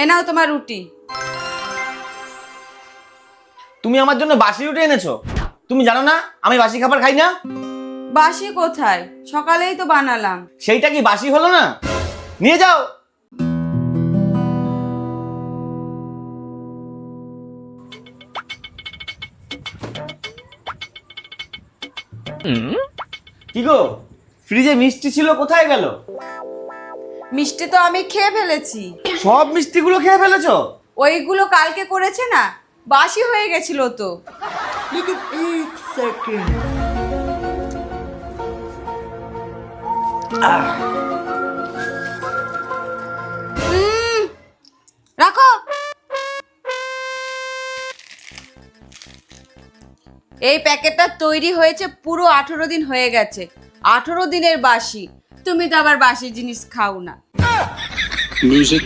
এ নাও তোমার রুটি। তুমি আমার জন্য বাসি রুটি এনেছো? তুমি জানো না আমি বাসি খাবার খাই না? বাসি কোথায়? সকালেই তো বানালাম। সেইটা কি বাসি হলো না? নিয়ে যাও। কি গো? ফ্রিজে মিষ্টি ছিল কোথায় গেল? মিষ্টি তো আমি খেয়ে ফেলেছি। সব মিষ্টিগুলো খেয়ে ফেলেছো? ওইগুলো কালকে করেছে না বাসি হয়ে গেছিল তো। রাখো। এই প্যাকেটটা তৈরি হয়েছে পুরো আঠেরো দিন হয়ে গেছে আঠেরো দিনের বাসি। তুমি তো আবার বাসি জিনিস খাও না। Music.